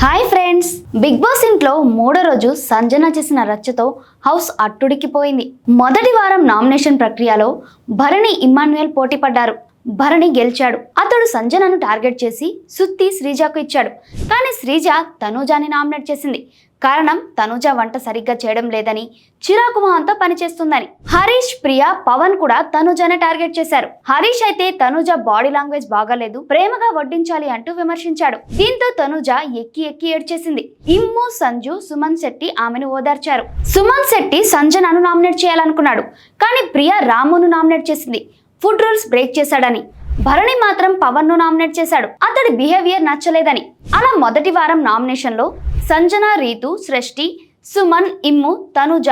Hi friends. Big boss ఇంట్లో మూడో రోజు సంజన చేసిన రచ్చతో హౌస్ అట్టుడికిపోయింది. మొదటి వారం నామినేషన్ ప్రక్రియలో భరణి ఇమ్మాన్యుయల్ పోటీ పడ్డారు. భరణి గెలిచాడు. అతడు సంజనను టార్గెట్ చేసి సుత్తి శ్రీజాకు ఇచ్చాడు. కానీ శ్రీజ తనూజాని నామినేట్ చేసింది. కారణం తనూజ వంట సరిగ్గా చేయడం లేదని చిరాకు మొహంతో పనిచేస్తుందని. హరీష్ ప్రియా పవన్ కూడా తనూజానే టార్గెట్ చేశారు. హరీష్ అయితే తనూజ బాడీ లాంగ్వేజ్ బాగాలేదు ప్రేమగా వడ్డించాలి అంటూ విమర్శించాడు. దీంతో తనూజ ఎక్కి ఎక్కి ఏడ్చేసింది. ఇమ్ము సంజు సుమన్ శెట్టి ఆమెను ఓదార్చారు. సుమన్ శెట్టి సంజనను నామినేట్ చేయాలనుకున్నాడు కానీ ప్రియా రామును నామినేట్ చేసింది. ఫుడ్ రూల్స్ బ్రేక్ చేశాడని. భరణి మాత్రం పవన్ను నామినేట్ చేశాడు. అతడి బిహేవియర్ నచ్చలేదని. అలా మొదటి వారం నామినేషన్లో సంజన రీతు సృష్టి సుమన్ ఇమ్ము తనుజ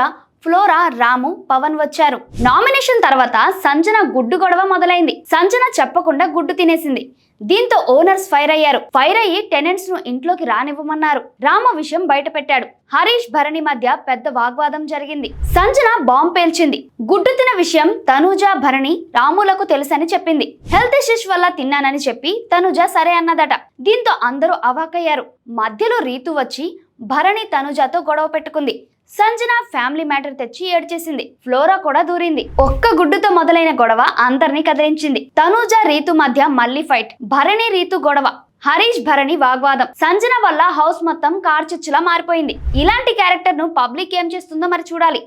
ఫ్లోరా రాము పవన్ వచ్చారు. నామినేషన్ తర్వాత సంజన గుడ్డు గొడవ మొదలైంది. సంజన చెప్పకుండా గుడ్డు తినేసింది. దీంతో ఓనర్స్ ఫైర్ అయ్యారు. ఫైర్ అయ్యి టెనెంట్స్ను ఇంట్లోకి రానివ్వమన్నారు. రామ విషయం బయట పెట్టాడు హరీష్ భరణి మధ్య పెద్ద వాగ్వాదం జరిగింది. సంజన బాంబ్ పేల్చింది. గుడ్డు తిన విషయం తనూజ భరణి రాములకు తెలుసని చెప్పింది. హెల్త్ ఇష్యూస్ వల్ల తిన్నానని చెప్పి తనుజ సరే అన్నదట. దీంతో అందరూ అవాకయ్యారు మధ్యలో రీతు వచ్చి భరణి తనుజతో గొడవ పెట్టుకుంది. సంజన ఫ్యామిలీ మ్యాటర్ తెచ్చి ఏడ్చేసింది. ఫ్లోరా కూడా దూరింది. ఒక్క గుడ్డుతో మొదలైన గొడవ అందరినీ కదిలించింది. తనూజ రీతు మధ్య మళ్ళీ ఫైట్. భరణి రీతు గొడవ. హరీష్ భరణి వాగ్వాదం. సంజన వల్ల హౌస్ మొత్తం కార్చిచ్చులా మారిపోయింది. ఇలాంటి క్యారెక్టర్ను పబ్లిక్ ఏం చేస్తుందో మరి చూడాలి.